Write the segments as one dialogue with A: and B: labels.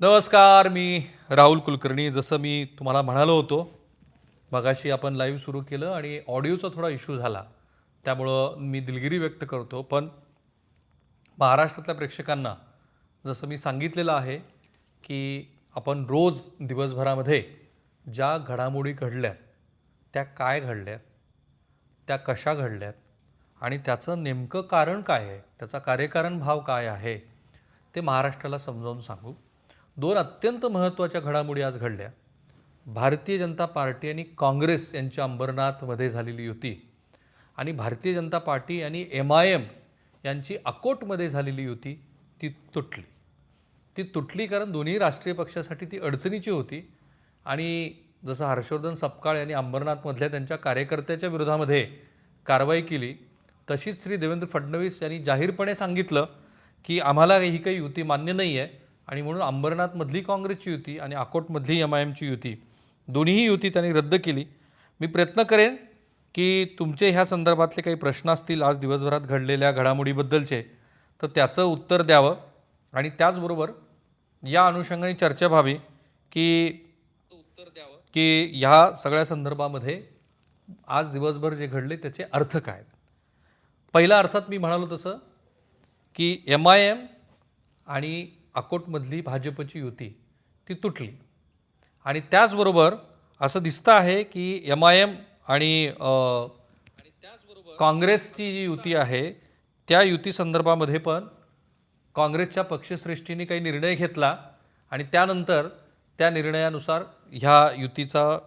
A: नमस्कार मी राहुल कुलकर्णी. जसं मी तुम्हाला म्हणालो होतो मगाशी आपण लाईव्ह सुरू केलं आणि ऑडिओचा थोडा इश्यू झाला. त्यामुळं मी दिलगिरी व्यक्त करतो. पण महाराष्ट्रातल्या प्रेक्षकांना जसं मी सांगितलेलं आहे की आपण रोज दिवसभरामध्ये ज्या घडामोडी घडल्यात त्या काय घडल्यात त्या कशा घडल्यात आणि त्याचं नेमकं कारण काय आहे त्याचा कार्यकारण भाव काय आहे ते महाराष्ट्राला समजावून सांगू. दोन अत्यंत महत्त्वाच्या घडामोडी आज घडल्या. भारतीय जनता पार्टी आणि काँग्रेस यांच्या अंबरनाथमध्ये झालेली युती आणि भारतीय जनता पार्टी आणि एम आय एम यांची अकोटमध्ये झालेली युती ती तुटली. ती तुटली कारण दोन्ही राष्ट्रीय पक्षासाठी ती अडचणीची होती आणि जसं हर्षवर्धन सपकाळ यांनी अंबरनाथमधल्या त्यांच्या कार्यकर्त्याच्या विरोधामध्ये कारवाई केली तशीच श्री देवेंद्र फडणवीस यांनी जाहीरपणे सांगितलं की आम्हाला ही काही युती मान्य नाही आहे आणि म्हणून अंबरनाथमधली काँग्रेसची युती आणि अकोटमधली एम आय एमची युती दोन्हीही युती त्यांनी रद्द केली. मी प्रयत्न करेन की तुमचे ह्या संदर्भातले काही प्रश्न असतील आज दिवसभरात घडलेल्या घडामोडीबद्दलचे तर त्याचं उत्तर द्यावं. आणि त्याचबरोबर या अनुषंगाने चर्चा व्हावी की उत्तर द्यावं की ह्या सगळ्या संदर्भामध्ये आज दिवसभर जे घडले त्याचे अर्थ काय पहिल्या पहिला अर्थात मी म्हणालो तसं की एम आय एम आणि अकोटमधली भाजपची युती ती तुटली. आणि त्याचबरोबर असं दिसतं आहे की एम आय एम आणि काँग्रेसची जी युती आहे त्या युती संदर्भामध्ये पण काँग्रेसच्या पक्षश्रेष्ठीने काही निर्णय घेतला आणि त्यानंतर त्या निर्णयानुसार ह्या युतीचा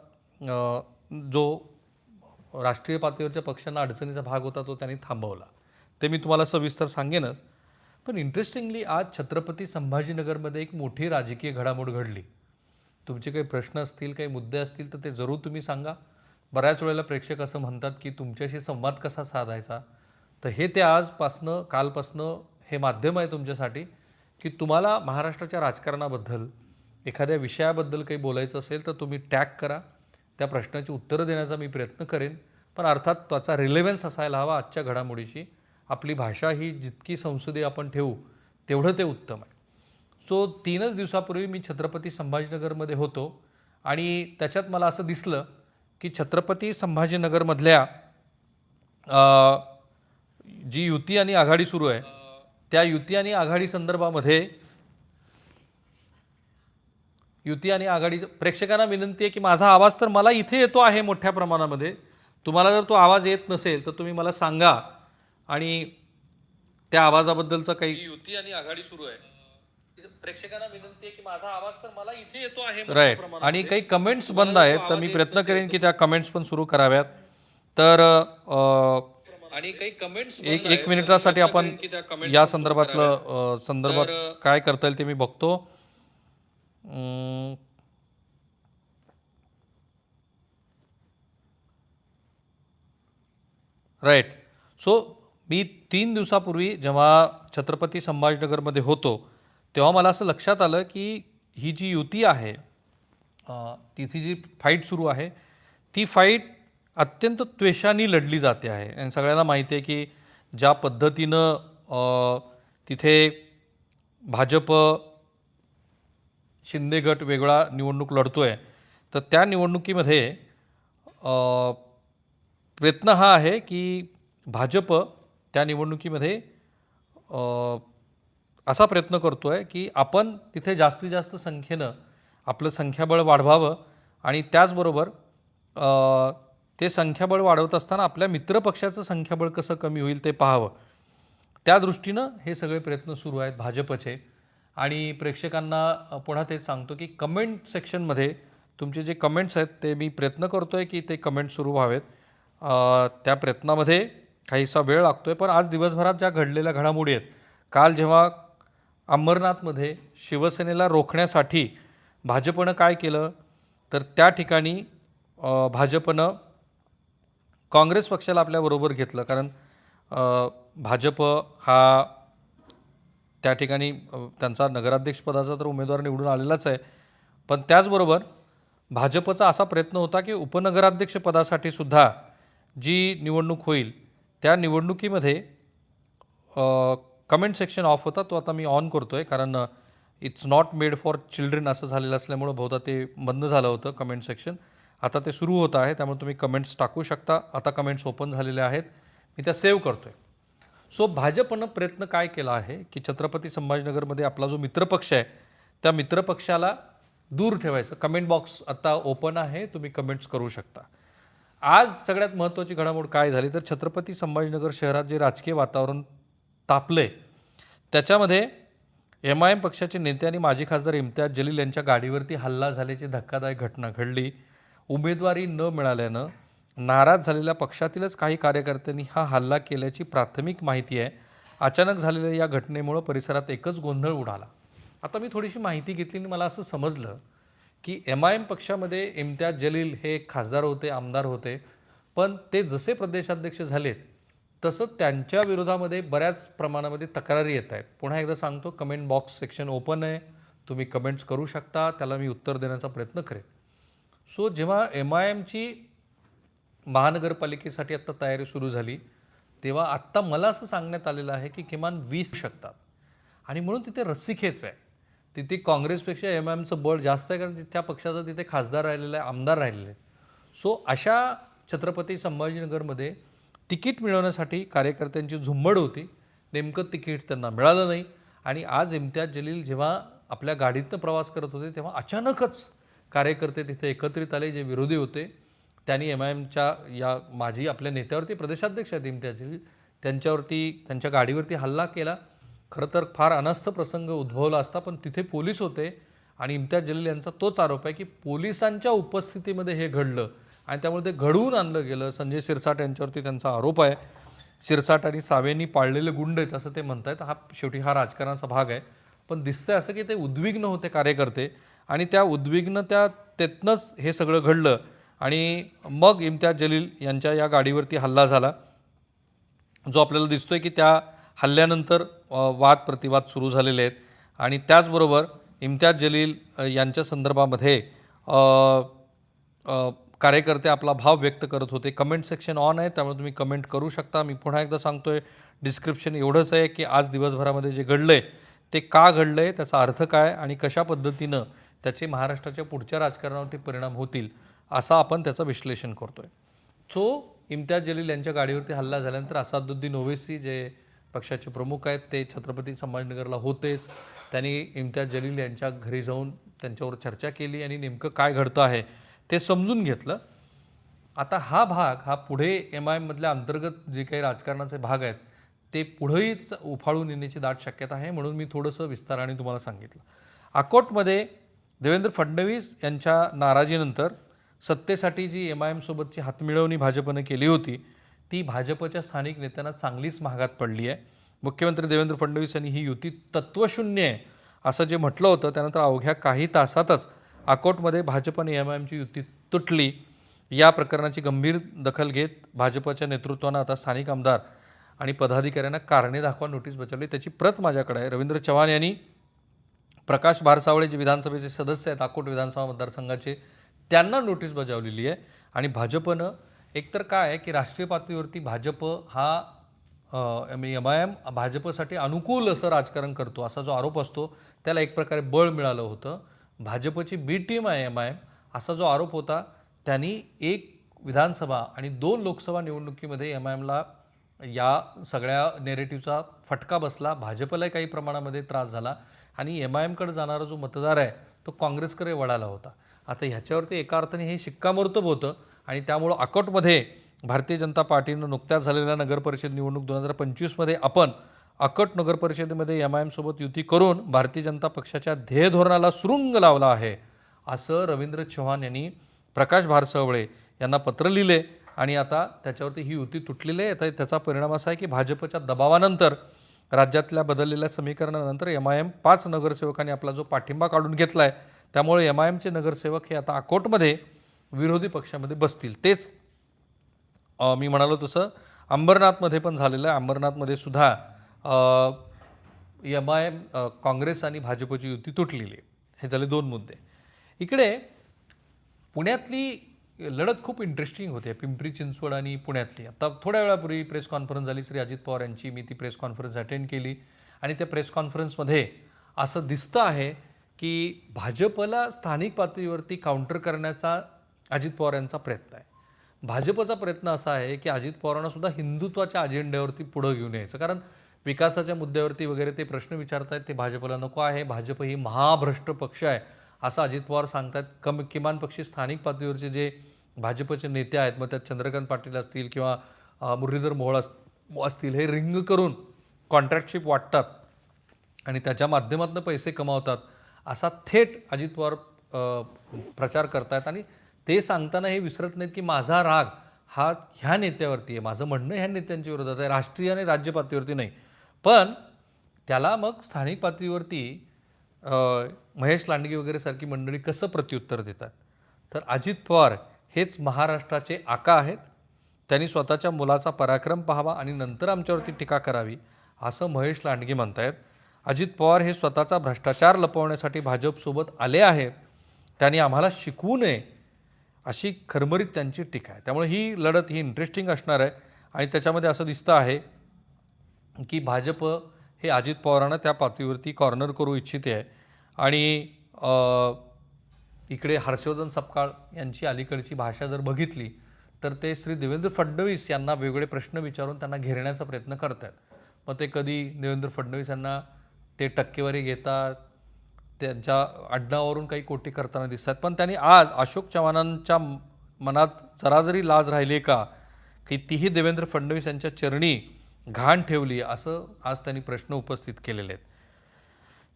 A: जो राष्ट्रीय पातळीवरच्या पक्षांना अडचणीचा भाग होता तो त्यांनी थांबवला. ते मी तुम्हाला सविस्तर सांगेनच. पण इंटरेस्टिंगली आज छत्रपती संभाजीनगरमध्ये एक मोठी राजकीय घडामोड घडली. तुमचे काही प्रश्न असतील काही मुद्दे असतील तर ते जरूर तुम्ही सांगा. बऱ्याच वेळेला प्रेक्षक असं म्हणतात की तुमच्याशी संवाद कसा साधायचा? तर हे ते आजपासनं कालपासनं हे माध्यम आहे तुमच्यासाठी की तुम्हाला महाराष्ट्राच्या राजकारणाबद्दल एखाद्या विषयाबद्दल काही बोलायचं असेल तर तुम्ही टॅग करा. त्या प्रश्नाची उत्तरं देण्याचा मी प्रयत्न करेन. पण अर्थात त्याचा रिलेव्हन्स असायला हवा आजच्या घडामोडीची. आपली भाषा ही जितकी संसदीय आपण ठेवू तेवढं ते उत्तम आहे. सो तीनच दिवसापूर्वी मी छत्रपती संभाजीनगरमध्ये होतो आणि त्याच्यात मला असं दिसलं की छत्रपती संभाजीनगरमधल्या जी युती आणि आघाडी सुरू आहे त्या युती आणि आघाडी संदर्भामध्ये युती आणि आघाडी प्रेक्षकांना विनंती आहे की माझा आवाज तर मला इथे येतो आहे मोठ्या प्रमाणामध्ये. तुम्हाला जर तो आवाज येत नसेल तर तुम्ही मला सांगा. आणि त्या आवाजाबद्दलचा काही युती आणि आघाडी सुरू आहे प्रेक्षकांना विनंती आहे की माझा आवाज तर मला इथे येतो आहे राईट आणि काही कमेंट्स बंद आहेत तर मी प्रयत्न करेन की त्या कमेंट्स पण सुरू कराव्यात. तर
B: आणि काही कमेंट्स
A: एक एक मिनिटासाठी आपण या संदर्भातलं संदर्भात काय करता येईल ते मी बघतो. राईट सो मी तीन दिवसापूर्वी जेव्हा छत्रपती संभाजीनगरमध्ये होतो तेव्हा मला असं लक्षात आलं की ही जी युती आहे तिथे जी फाईट सुरू आहे ती फाईट अत्यंत त्वेषाने लढली जाते आहे. आणि सगळ्यांना माहिती आहे की ज्या पद्धतीनं तिथे भाजप शिंदे गट वेगळा निवडणूक लढतो आहे तर त्या निवडणुकीमध्ये प्रयत्न हा आहे की भाजप त्या निवडणुकीमध्ये असा प्रयत्न करतो आहे की आपण तिथे जास्तीत जास्त संख्येनं आपलं संख्याबळ वाढवावं आणि त्याचबरोबर ते संख्याबळ वाढवत असताना आपल्या मित्रपक्षाचं संख्याबळ कसं कमी होईल ते पाहावं. त्या दृष्टीनं हे सगळे प्रयत्न सुरू आहेत भाजपचे. आणि प्रेक्षकांना पुन्हा तेच सांगतो की कमेंट सेक्शनमध्ये तुमचे जे कमेंट्स आहेत ते मी प्रयत्न करतो आहे की ते कमेंट सुरू व्हावेत. त्या प्रयत्नामध्ये काहीसा वेळ लागतो आहे पण आज दिवसभरात ज्या घडलेल्या घडामोडी आहेत काल जेव्हा अंबरनाथमध्ये शिवसेनेला रोखण्यासाठी भाजपनं काय केलं तर त्या ठिकाणी भाजपनं काँग्रेस पक्षाला आपल्याबरोबर घेतलं. कारण भाजप हा त्या ठिकाणी त्यांचा नगराध्यक्षपदाचा तर उमेदवार निवडून आलेलाच आहे. पण त्याचबरोबर भाजपचा असा प्रयत्न होता की उपनगराध्यक्षपदासाठी सुद्धा जी निवडणूक होईल त्या निवडणुकीमध्ये कमेंट सेक्शन ऑफ होता तो आता मी ऑन करतो आहे कारण it's not made for children असं झालेलं असल्यामुळं बहुधा ते बंद झालं होतं कमेंट सेक्शन आता ते सुरू होतं आहे त्यामुळे तुम्ही कमेंट्स टाकू शकता. आता कमेंट्स ओपन झालेले आहेत. मी त्या सेव्ह करतो आहे सो भाजपनं प्रयत्न काय केला आहे की छत्रपती संभाजीनगरमध्ये आपला जो मित्रपक्ष आहे त्या मित्रपक्षाला दूर ठेवायचं. कमेंट बॉक्स आता ओपन आहे तुम्ही कमेंट्स करू शकता. आज सगळ्यात महत्त्वाची घडामोड काय झाली तर छत्रपती संभाजीनगर शहरात जे राजकीय वातावरण तापले त्याच्यामध्ये एम आय एम पक्षाचे नेते आणि माजी खासदार इम्तियाज जलील यांच्या गाडीवरती हल्ला झाल्याची धक्कादायक घटना घडली. उमेदवारी न मिळाल्यानं नाराज झालेल्या पक्षातीलच काही कार्यकर्त्यांनी हा हल्ला केल्याची प्राथमिक माहिती आहे. अचानक झालेल्या या घटनेमुळं परिसरात एकच गोंधळ उडाला. आता मी थोडीशी माहिती घेतली आणि मला असं समजलं की एम आय एम पक्षामध्ये इम्तियाज जलील हे एक खासदार होते आमदार होते. पण ते जसे प्रदेशाध्यक्ष झालेत तसं त्यांच्या विरोधामध्ये बऱ्याच प्रमाणामध्ये तक्रारी येत आहेत. पुन्हा एकदा सांगतो कमेंट बॉक्स सेक्शन ओपन आहे. तुम्ही कमेंट्स करू शकता त्याला मी उत्तर देण्याचा प्रयत्न करेन. सो जेव्हा एम आय एमची महानगरपालिकेसाठी आत्ता तयारी सुरू झाली तेव्हा आत्ता मला असं सांगण्यात आलेलं आहे की किमान वीस शकतात. आणि म्हणून तिथे रस्सीखेच आहे. तिथे काँग्रेसपेक्षा एम आय एमचं बळ जास्त आहे कारण ति- त्या पक्षाचा तिथे खासदार राहिलेला आहे आमदार राहिलेले आहे सो अशा छत्रपती संभाजीनगरमध्ये तिकीट मिळवण्यासाठी कार्यकर्त्यांची झुंबड होती. नेमकं तिकीट त्यांना मिळालं नाही. आणि आज इम्तियाज जलील जेव्हा आपल्या गाडीतनं प्रवास करत होते तेव्हा अचानकच कार्यकर्ते तिथे एकत्रित आले जे विरोधी होते. त्यांनी एम आय एमच्या या माजी आपल्या नेत्यावरती प्रदेशाध्यक्ष आहेत इम्तियाज जलील. त्यांच्यावरती त्यांच्या गाडीवरती हल्ला केला. खरं तर फार अनस्थ प्रसंग उद्भवला असता पण तिथे पोलीस होते आणि इम्तियाज जलील यांचा तोच आरोप आहे की पोलिसांच्या उपस्थितीमध्ये हे घडलं आणि त्यामुळे ते घडवून आणलं गेलं. संजय शिरसाट यांच्यावरती त्यांचा आरोप आहे. शिरसाट आणि सावेंनी पाळलेले गुंड आहेत असं ते म्हणत आहेत हा शेवटी हा राजकारणाचा भाग आहे. पण दिसतंय असं की ते उद्विग्न होते कार्यकर्ते आणि त्या उद्विग्न त्या त्यातनंच हे सगळं घडलं आणि मग इम्तियाज जलील यांच्या या गाडीवरती हल्ला झाला. जो आपल्याला दिसतोय की त्या हल्ल्यानंतर वाद प्रतिवाद सुरू झालेले आहेत. आणि त्याचबरोबर इम्तियाज जलील यांच्या संदर्भामध्ये कार्यकर्ते आपला भाव व्यक्त करत होते. कमेंट सेक्शन ऑन आहे त्यामुळे तुम्ही कमेंट करू शकता. मी पुन्हा एकदा सांगतो आहे डिस्क्रिप्शन एवढंच आहे की आज दिवसभरामध्ये जे घडलं आहे ते का घडलं आहे त्याचा अर्थ काय आणि कशा पद्धतीनं त्याचे महाराष्ट्राच्या पुढच्या राजकारणावरती परिणाम होतील असा आपण त्याचं विश्लेषण करतो आहे सो इम्तियाज जलील यांच्या गाडीवरती हल्ला झाल्यानंतर असादुद्दीन ओवेसी जे पक्षाचे प्रमुख आहेत. ते छत्रपती संभाजीनगरला होतेच. त्यांनी इम्तियाज जलील यांच्या घरी जाऊन त्यांच्यावर चर्चा केली आणि नेमकं काय घडतं आहे ते समजून घेतलं. आता हा भाग हा पुढे एम आय एममधल्या अंतर्गत जे काही राजकारणाचे भाग आहेत ते पुढेही उफाळून येण्याची दाट शक्यता आहे म्हणून मी थोडंसं विस्ताराने तुम्हाला सांगितलं. अकोटमध्ये देवेंद्र फडणवीस यांच्या नाराजीनंतर सत्तेसाठी जी एम आय एमसोबतची हातमिळवणी भाजपनं केली होती ती भाजपच्या स्थानिक नेत्यांना चांगलीच महागात पडली आहे. मुख्यमंत्री देवेंद्र फडणवीस यांनी ही युती तत्वशून्य आहे असं जे म्हटलं होतं त्यानंतर अवघ्या काही तासातच अकोटमध्ये भाजप आणि एम आय एमची युती तुटली. या प्रकरणाची गंभीर दखल घेत भाजपच्या नेतृत्वानं आता स्थानिक आमदार आणि पदाधिकाऱ्यांना कारणे दाखवा नोटीस बजावली. त्याची प्रत माझ्याकडे आहे. रवींद्र चव्हाण यांनी प्रकाश भारसावळे जे विधानसभेचे सदस्य आहेत अकोट विधानसभा मतदारसंघाचे त्यांना नोटीस बजावलेली आहे. आणि भाजपनं एकतर काय आहे की राष्ट्रीय पातळीवरती भाजप हा एम एम आय एम भाजपसाठी अनुकूल असं राजकारण करतो असा जो आरोप असतो त्याला एक प्रकारे बळ मिळालं होतं. भाजपची बी टीम आहे एम आय एम असा जो आरोप होता त्यांनी एक विधानसभा आणि दोन लोकसभा निवडणुकीमध्ये एम आय एमला या सगळ्या नेरेटिव्हचा फटका बसला. भाजपलाही काही प्रमाणामध्ये त्रास झाला आणि एम आय एमकडे जाणारा जो मतदार आहे तो काँग्रेसकडे वळाला होता. आता ह्याच्यावरती एका अर्थाने हे शिक्कामोर्तब होतं. आणि त्यामुळं अकोटमध्ये भारतीय जनता पार्टीनं नुकत्याच झालेल्या नगरपरिषद निवडणूक दोन हजार पंचवीसमध्ये आपण अकोट नगरपरिषदेमध्ये एम आय एमसोबत युती करून भारतीय जनता पक्षाच्या ध्येय धोरणाला सुरुंग लावला आहे असं रवींद्र चव्हाण यांनी प्रकाश भारसवळे यांना पत्र लिहिले. आणि आता त्याच्यावरती ही युती तुटलेली आहे. आता त्याचा परिणाम असा आहे की भाजपच्या दबावानंतर राज्यातल्या बदललेल्या समीकरणानंतर एम आय एम पाच नगरसेवकांनी आपला जो पाठिंबा काढून घेतला आहे त्यामुळे एम आय एमचे नगरसेवक हे आता अकोटमध्ये विरोधी पक्षामध्ये बसतील. तेच मी म्हणालो तसं अंबरनाथमध्ये पण झालेलं आहे. अंबरनाथमध्ये सुद्धा एम आय एम काँग्रेस आणि भाजपची युती तुटलेली आहे. हे झाले दोन मुद्दे. इकडे पुण्यातली लढत खूप इंटरेस्टिंग होते. पिंपरी चिंचवड आणि पुण्यातली. आता थोड्या वेळापूर्वी प्रेस कॉन्फरन्स झाली. श्री अजित पवार यांची मी ती प्रेस कॉन्फरन्स अटेंड केली. आणि त्या प्रेस कॉन्फरन्समध्ये असं दिसतं आहे की भाजपला स्थानिक पातळीवरती काउंटर करण्याचा अजित पवार यांचा प्रयत्न आहे. भाजपचा प्रयत्न असा आहे की अजित पवारांना सुद्धा हिंदुत्वाच्या अजेंड्यावरती पुढं घेऊन यायचं. कारण विकासाच्या मुद्द्यावरती वगैरे ते प्रश्न विचारतायत ते भाजपला नको आहे भाजप ही महाभ्रष्ट पक्ष आहे असं अजित पवार सांगतात कम किमान पक्षी स्थानिक पातळीवरचे जे भाजपचे नेते आहेत मग त्यात चंद्रकांत पाटील असतील किंवा मुरलीधर मोहोळ अस असतील हे रिंग करून कॉन्ट्रॅक्टशिप वाटतात आणि त्याच्या माध्यमातून पैसे कमावतात असा थेट अजित पवार प्रचार करतायत. आणि ते सांगताना हे विसरत नाहीत की माझा राग हा ह्या नेत्यावरती आहे. माझं म्हणणं ह्या नेत्यांच्या विरोधात आहे. राष्ट्रीय आणि राज्य पातळीवरती नाही. पण त्याला मग स्थानिक पातळीवरती महेश लांडगे वगैरे सारखी मंडळी कसं प्रत्युत्तर देतात? तर अजित पवार हेच महाराष्ट्राचे आका आहेत. त्यांनी स्वतःच्या मुलाचा पराक्रम पाहावा आणि नंतर आमच्यावरती टीका करावी असं महेश लांडगे म्हणतायत. अजित पवार हे स्वतःचा भ्रष्टाचार लपवण्यासाठी भाजपसोबत आले आहेत. त्यांनी आम्हाला शिकवू नये अशी खरमरीत त्यांची टीका आहे. त्यामुळे ही लढत ही इंटरेस्टिंग असणार आहे. आणि त्याच्यामध्ये असं दिसतं आहे की भाजप हे अजित पवारांना त्या पातळीवरती कॉर्नर करू इच्छिते आहे. आणि इकडे हर्षवर्धन सपकाळ यांची अलीकडची भाषा जर बघितली तर ते श्री देवेंद्र फडणवीस यांना वेगवेगळे प्रश्न विचारून त्यांना घेरण्याचा प्रयत्न करत आहेत मग ते कधी देवेंद्र फडणवीस यांना ते टक्केवारी घेतात त्यांच्या आडनावरून काही कोटी करताना दिसतात. पण त्यांनी आज अशोक चव्हाणांच्या मनात जरा जरी लाज राहिली का की तीही देवेंद्र फडणवीस यांच्या चरणी घाण ठेवली असं आज त्यांनी प्रश्न उपस्थित केलेले आहेत.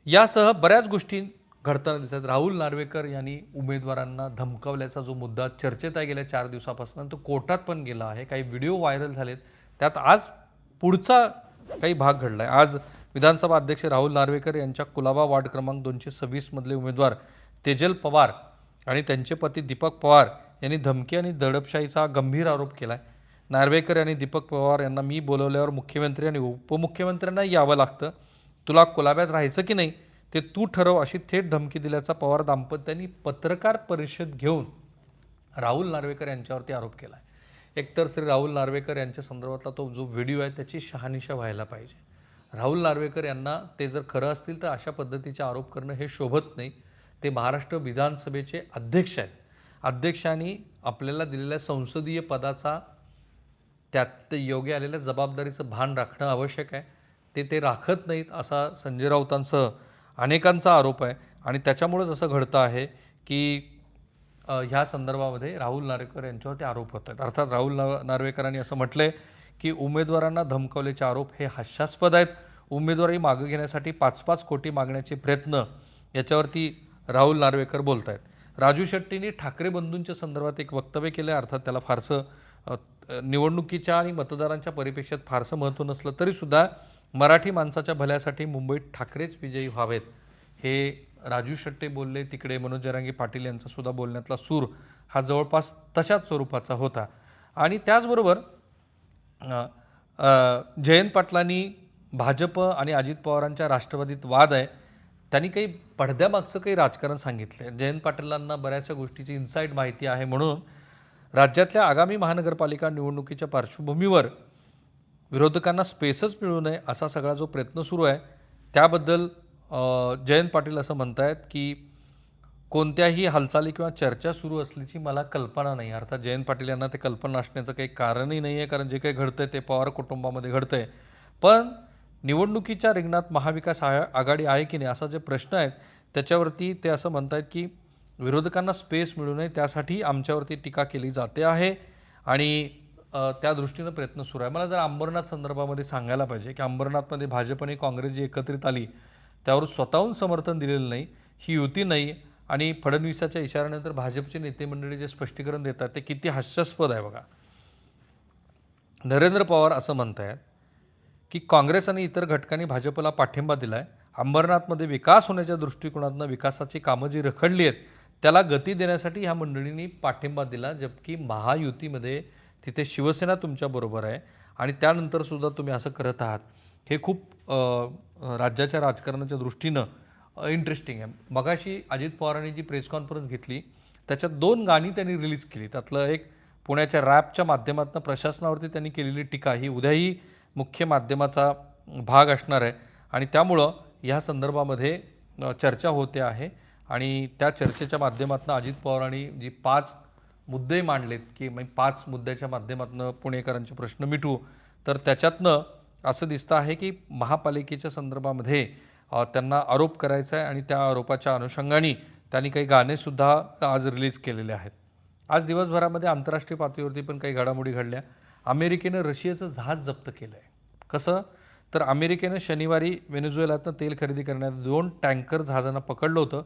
A: यासह बऱ्याच गोष्टी घडताना दिसतात राहुल नार्वेकर यांनी उमेदवारांना धमकावल्याचा जो मुद्दा चर्चेत आहे गेल्या चार दिवसापासून तो कोर्टात पण गेला आहे. काही व्हिडिओ व्हायरल झालेत. त्यात आज पुढचा काही भाग घडला आहे आज विधानसभा अध्यक्ष राहुल नार्वेकर यांच्या कुलाबा वार्ड क्रमांक दोनशे सव्वीसमधले उमेदवार तेजल पवार आणि त्यांचे पती दीपक पवार यांनी धमकी आणि दडपशाहीचा गंभीर आरोप केला आहे नार्वेकर यांनी दीपक पवार यांना मी बोलवल्यावर मुख्यमंत्री आणि उपमुख्यमंत्र्यांना यावं लागतं. तुला कोलाब्यात राहायचं की नाही? ते तू ठरव अशी थेट धमकी दिल्याचा पवार दाम्पत्यांनी पत्रकार परिषद घेऊन राहुल नार्वेकर यांच्यावरती आरोप केला आहे एकतर श्री राहुल नार्वेकर यांच्या संदर्भातला तो जो व्हिडिओ आहे त्याची शहानिशा व्हायला पाहिजे. राहुल नार्वेकर यांना ते जर खरं असतील तर अशा पद्धतीचे आरोप करणं हे शोभत नाही. ते महाराष्ट्र विधानसभेचे अध्यक्ष आहेत. अध्यक्षांनी आपल्याला दिलेल्या संसदीय पदाचा त्यात ते योग्य आलेल्या जबाबदारीचं भान राखणं आवश्यक आहे. ते ते राखत नाहीत असा संजय राऊतांसह अनेकांचा आरोप आहे. आणि त्याच्यामुळेच असं घडतं आहे की ह्या संदर्भामध्ये राहुल नार्वेकर यांच्यावर ते आरोप होत आहेत. अर्थात राहुल नार्वेकरांनी असं म्हटलं आहे की उमेदवारांना धमकावल्याचे आरोप हे हास्यास्पद आहेत. उमेदवारी मागं घेण्यासाठी पाच पाच कोटी मागण्याचे प्रयत्न याच्यावरती राहुल नार्वेकर बोलत आहेत राजू शेट्टींनी ठाकरे बंधूंच्या संदर्भात एक वक्तव्य केलं अर्थात त्याला फारसं निवडणुकीच्या आणि मतदारांच्या परिपेक्षात फारसं महत्त्व नसलं तरीसुद्धा मराठी माणसाच्या भल्यासाठी मुंबईत ठाकरेच विजयी व्हावेत. हे राजू शेट्टे बोलले तिकडे मनोज जरांगे पाटील यांचासुद्धा बोलण्यातला सूर हा जवळपास तशाच स्वरूपाचा होता. आणि त्याचबरोबर जयंत पाटलांनी भाजप आणि अजित पवारांच्या राष्ट्रवादीत वाद आहे त्यांनी काही पडद्यामागचं काही राजकारण सांगितलं जयंत पाटलांना बऱ्याचशा गोष्टीची इन्साईट माहिती आहे म्हणून राज्यातल्या आगामी महानगरपालिका निवडणुकीच्या पार्श्वभूमीवर विरोधकांना स्पेसच मिळू नये असा सगळा जो प्रयत्न सुरू आहे त्याबद्दल जयंत पाटील असं म्हणतायत की कोणत्याही हालचाली किंवा चर्चा सुरू असल्याची मला कल्पना नाही. अर्थात जयंत पाटील यांना ते कल्पना असण्याचं काही कारणही नाही आहे कारण जे काही घडतंय ते पवार कुटुंबामध्ये घडतंय. पण निवडणुकीच्या रिंगणात महाविकास आ- आघाडी आहे की नाही असा जे प्रश्न आहेत त्याच्यावरती ते असं म्हणतायत की विरोधकांना स्पेस मिळू नये त्यासाठी आमच्यावरती टीका केली जाते आहे आणि त्या दृष्टीनं प्रयत्न सुरू आहे. मला जर अंबरनाथ संदर्भामध्ये सांगायला पाहिजे की अंबरनाथमध्ये भाजप आणि काँग्रेस जी एकत्रित आली त्यावर स्वतःहून समर्थन दिलेलं नाही ही युती नाही आणि फडणवीसाच्या इशाऱ्यानंतर भाजपचे नेते मंडळी जे स्पष्टीकरण देतात ते किती हास्यास्पद आहे बघा. नरेंद्र पवार असं म्हणतायत की काँग्रेस आणि इतर घटकांनी भाजपला पाठिंबा दिला आहे अंबरनाथमध्ये विकास होण्याच्या दृष्टिकोनातून विकासाची कामं जी रखडली आहेत त्याला गती देण्यासाठी ह्या मंडळींनी पाठिंबा दिला जबकी महायुतीमध्ये तिथे शिवसेना तुमच्याबरोबर आहे आणि त्यानंतरसुद्धा तुम्ही असं करत आहात. हे खूप राज्याच्या राजकारणाच्या दृष्टीनं इंटरेस्टिंग आहे. मगाशी अजित पवारांनी जी प्रेस कॉन्फरन्स घेतली त्याच्यात दोन गाणी त्यांनी रिलीज केली. त्यातलं एक पुण्याच्या रॅपच्या माध्यमातून प्रशासनावरती त्यांनी केलेली टीका. ही उद्याही मुख्य माध्यमाचा भाग असणार आहे. आणि त्यामुळं ह्या संदर्भामध्ये चर्चा होते आहे. आणि त्या चर्चेच्या माध्यमातून अजित पवारांनी जी पाच मुद्दे मांडलेत की मग पाच मुद्द्याच्या माध्यमातून पुणेकरांचे प्रश्न मिटू तर त्याच्यातनं असं दिसतं आहे की महापालिकेच्या संदर्भामध्ये त्यांना आरोप करायचा आहे आणि त्या आरोपाच्या अनुषंगाने त्यांनी काही गाणेसुद्धा आज रिलीज केलेले आहेत. आज दिवसभरामध्ये आंतरराष्ट्रीय पातळीवरती पण काही घडामोडी घडल्या. अमेरिकेनं रशियाचं जहाज जप्त केलं आहे कसं? तर अमेरिकेनं शनिवारी व्हेनेझुएलातनं तेल खरेदी करण्यात दोन टँकर जहाजांना पकडलं होतं.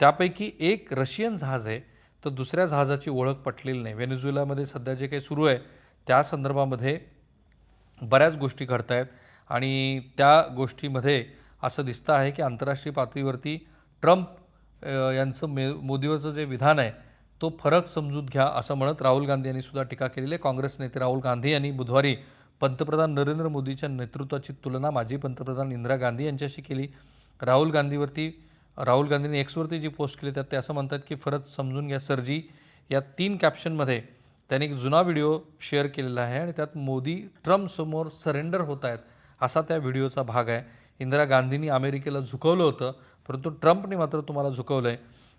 A: त्यापैकी एक रशियन जहाज आहे. तर दुसऱ्या जहाजाची ओळख पटलेली नाही. व्हेनेझुएलामध्ये सध्या जे काही सुरू आहे त्या संदर्भामध्ये बऱ्याच गोष्टी घडत आहेत आणि त्या गोष्टीमध्ये असं दिसतं आहे की आंतरराष्ट्रीय पातळीवरती ट्रम्प यांचं मे मोदीवरचं जे विधान आहे तो फरक समजूत घ्या असं म्हणत राहुल गांधी यांनी सुद्धा टीका केलेली आहे. काँग्रेस नेते राहुल गांधी यांनी बुधवारी पंतप्रधान नरेंद्र मोदीच्या नेतृत्वाची तुलना माजी पंतप्रधान इंदिरा गांधी यांच्याशी केली. राहुल गांधीवरती राहुल गांधींनी एक्सवरती जी पोस्ट केली त्यात ते असं म्हणतात की फरक समजून घ्या सरजी या तीन कॅप्शनमध्ये त्यांनी एक जुना व्हिडिओ शेअर केलेला आहे आणि त्यात मोदी ट्रम्पसमोर सरेंडर होत आहेत असा त्या व्हिडिओचा भाग आहे. इंदिरा गांधींनी अमेरिकेला झुकवलं होतं परंतु ट्रम्पने मात्र तुम्हाला झुकवलं आहे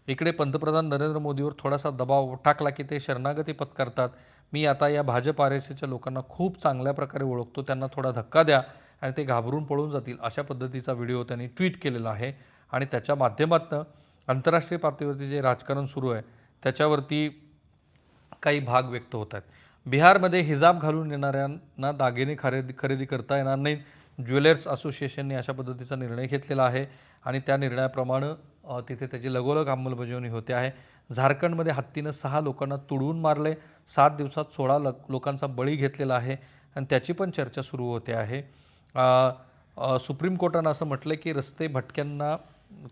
A: इकडे पंतप्रधान नरेंद्र मोदीवर थोडासा दबाव टाकला की ते शरणागती पत्करतात. मी आता या भाजप आर लोकांना खूप चांगल्या प्रकारे ओळखतो त्यांना थोडा धक्का द्या आणि ते घाबरून पळून जातील अशा पद्धतीचा व्हिडिओ त्यांनी ट्विट केलेला आहे. आणि त्याच्या माध्यमातून आंतरराष्ट्रीय पातळीवरती जे राजकारण सुरू आहे त्याच्यावरती काही भाग व्यक्त होत आहेत. बिहारमध्ये हिजाब घालून येणाऱ्यांना दागिने खरेदी खरेदी करता येणार नाही ज्वेलर्स असोसिएशनने अशा पद्धतीचा निर्णय घेतलेला आहे आणि त्या निर्णयाप्रमाणे तिथे त्याची लगोलग अंमलबजावणी होते आहे. झारखंडमध्ये हत्तीनं सहा लोकांना तुडवून मारले. सात दिवसात सोळा ल लोकांचा बळी घेतलेला आहे आणि त्याची पण चर्चा सुरू होते आहे. सुप्रीम कोर्टानं असं म्हटलं की रस्ते भटक्यांना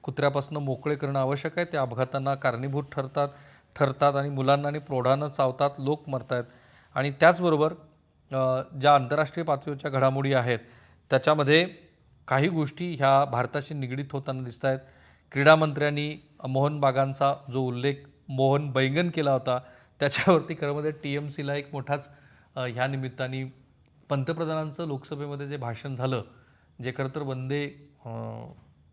A: कुत्र्यापासून मोकळे करणं आवश्यक आहे. ते अपघातांना कारणीभूत ठरतात ठरतात आणि मुलांना आणि प्रौढांना चावतात लोक मरत आहेत आणि त्याचबरोबर ज्या आंतरराष्ट्रीय पातळीवरच्या घडामोडी आहेत त्याच्यामध्ये काही गोष्टी ह्या भारताशी निगडीत होताना दिसत आहेत. क्रीडा मंत्र्यांनी मोहन बागांचा जो उल्लेख मोहन बैंगन केला होता त्याच्यावरती खरंमध्ये म्हणजे टी एम सीला एक मोठाच ह्या निमित्ताने पंतप्रधानांचं लोकसभेमध्ये जे भाषण झालं जे खरं तर वंदे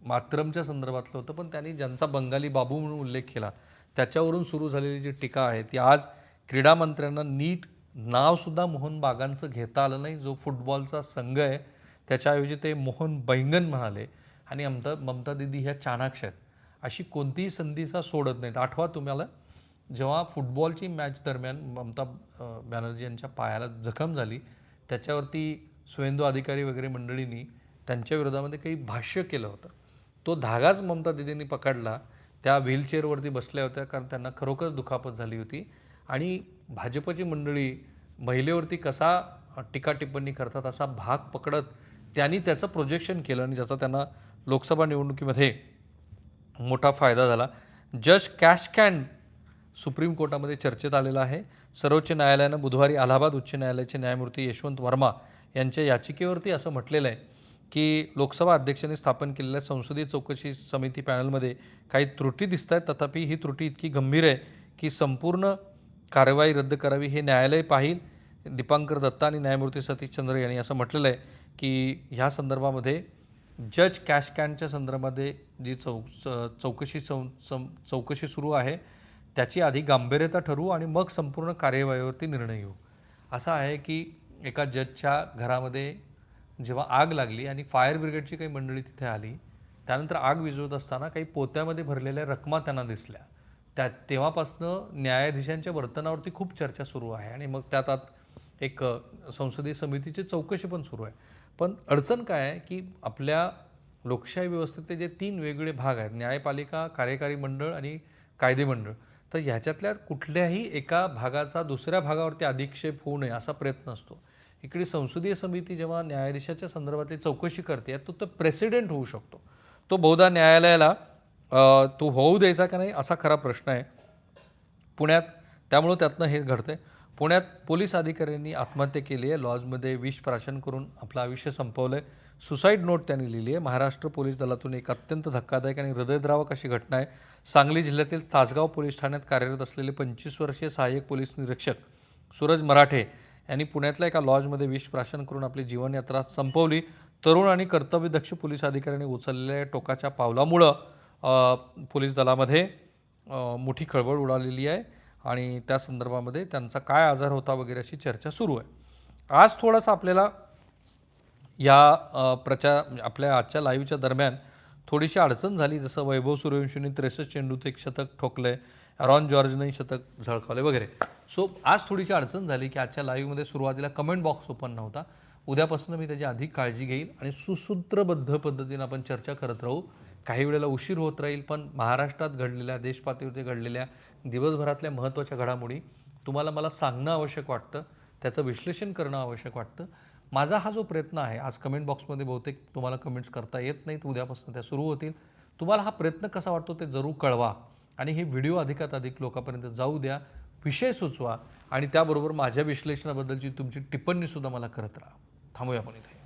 A: मातरमच्या संदर्भातलं होतं पण त्यांनी ज्यांचा बंगाली बाबू म्हणून उल्लेख केला त्याच्यावरून सुरू झालेली जी टीका आहे ती आज क्रीडामंत्र्यांना नीट नावसुद्धा मोहन बागांचं घेता आलं नाही. जो फुटबॉलचा संघ आहे त्याच्याऐवजी ते मोहन बैंगन म्हणाले. आणि ममता ममता दिदी ह्या चाणाक्ष आहेत. अशी कोणतीही संधीचा सोडत नाहीत. आठवा तुम्हाला जेव्हा फुटबॉलची मॅच दरम्यान ममता बॅनर्जी यांच्या पायाला जखम झाली त्याच्यावरती सुवेंदू अधिकारी वगैरे मंडळींनी त्यांच्या विरोधामध्ये काही भाष्य केलं होतं. तो धागाच ममता दिदींनी पकडला. त्या व्हीलचेअरवरती बसल्या होत्या कारण त्यांना खरोखर दुखापत झाली होती. आणि भाजपची मंडळी महिलेवरती कसा टीका टिप्पणी करतात असा भाग पकडत त्यांनी त्याचं प्रोजेक्शन केलं आणि ज्याचा त्यांना लोकसभा निवडणुकीमध्ये मोठा फायदा झाला. जज कॅश कॅन सुप्रीम कोर्टामध्ये चर्चेत आलेला आहे. सर्वोच्च न्यायालयानं बुधवारी अलाहाबाद उच्च न्यायालयाचे न्यायमूर्ती यशवंत वर्मा यांच्या याचिकेवरती असं म्हटलेलं आहे की लोकसभा अध्यक्षांनी स्थापन केलेल्या संसदीय चौकशी समिती पॅनलमध्ये काही त्रुटी दिसत आहेत. तथापि ही त्रुटी इतकी गंभीर आहे की संपूर्ण कारवाई रद्द करावी हे न्यायालय पाहिल. दीपांकर दत्ता आणि न्यायमूर्ती सतीश चंद्र यांनी असं म्हटलेलं आहे. की ह्या संदर्भामध्ये जज कॅश कॅनच्या संदर्भामध्ये जी चौ चौकशी सं चौकशी सुरू आहे त्याची आधी गांभीर्यता ठरवू आणि मग संपूर्ण कार्यवाहीवरती निर्णय घेऊ. असं आहे की एका जजच्या घरामध्ये जेव्हा आग लागली आणि फायर ब्रिगेडची काही मंडळी तिथे आली त्यानंतर आग विझवत असताना काही पोत्यामध्ये भरलेल्या रकमा त्यांना दिसल्या. त्या तेव्हापासनं न्यायाधीशांच्या वर्तनावरती खूप चर्चा सुरू आहे आणि मग त्यात एक संसदीय समितीची चौकशी पण सुरू आहे. पण अडचण काय आहे की आपल्या लोकशाही व्यवस्थेचे जे तीन वेगवेगळे भाग आहेत न्यायपालिका कार्यकारी मंडळ आणि कायदे मंडळ तर ह्याच्यातल्या कुठल्याही एका भागाचा दुसऱ्या भागावरती अधिक्षेप होऊ नये असा प्रयत्न असतो. इकडे संसदीय समिती जेव्हा न्यायाधीशाच्या संदर्भातली चौकशी करते तो तो प्रेसिडेंट होऊ शकतो. तो बहुधा न्यायालयाला तो होऊ द्यायचा का नाही असा खरा प्रश्न आहे. पुण्यात त्यामुळं त्यातनं हे घडतं आहे पुण्यात पोलीस अधिकाऱ्यांनी आत्महत्या केली आहे. लॉजमध्ये विष प्राशन करून आपलं आयुष्य संपवलं आहे सुसाईड नोट त्यांनी लिहिली आहे. महाराष्ट्र पोलीस दलातून एक अत्यंत धक्कादायक आणि हृदयद्रावक अशी घटना आहे. सांगली जिल्ह्यातील तासगाव पोलीस ठाण्यात कार्यरत असलेले पंचवीस वर्षीय सहाय्यक पोलीस निरीक्षक सूरज मराठे यांनी पुण्यातल्या एका लॉजमध्ये विष प्राशन करून आपली जीवनयात्रा संपवली. तरुण आणि कर्तव्यदक्ष पोलीस अधिकाऱ्यांनी उचललेल्या टोकाच्या पावलामुळं पोलीस दलामध्ये मोठी खळबळ उडालेली आहे. आणि त्या संदर्भामध्ये त्यांचा काय आजार होता वगैरे अशी चर्चा सुरू आहे. आज थोडंसं आपल्याला या प्रचार म्हणजे आपल्या आजच्या लाईव्हच्या दरम्यान थोडीशी अडचण झाली जसं वैभव सूर्यवंशीने त्रेसष्ट चेंडूत एक शतक ठोकलंय रॉन जॉर्जने शतक झळकावले वगैरे. सो आज थोडीशी अडचण झाली की आजच्या लाईव्हमध्ये सुरुवातीला कमेंट बॉक्स ओपन नव्हता. उद्यापासून मी त्याची अधिक काळजी घेईल आणि सुसूत्रबद्ध पद्धतीनं आपण चर्चा करत राहू. काही वेळेला उशीर होत राहील पण महाराष्ट्रात घडलेल्या देशपातळीवरती घडलेल्या दिवसभरातल्या महत्त्वाच्या घडामोडी तुम्हाला मला सांगणं आवश्यक वाटतं त्याचं विश्लेषण करणं आवश्यक वाटतं. माझा हा जो प्रयत्न आहे आज कमेंट बॉक्समध्ये बहुतेक तुम्हाला कमेंट्स करता येत नाहीत उद्यापासून त्या सुरू होतील. तुम्हाला हा प्रयत्न कसा वाटतो ते जरूर कळवा आणि हे व्हिडिओ अधिकात अधिक लोकांपर्यंत जाऊ द्या विषय सुचवा आणि त्याबरोबर माझ्या विश्लेषणाबद्दलची तुमची टिप्पणीसुद्धा मला करत राहा. थांबूया आपण इथे.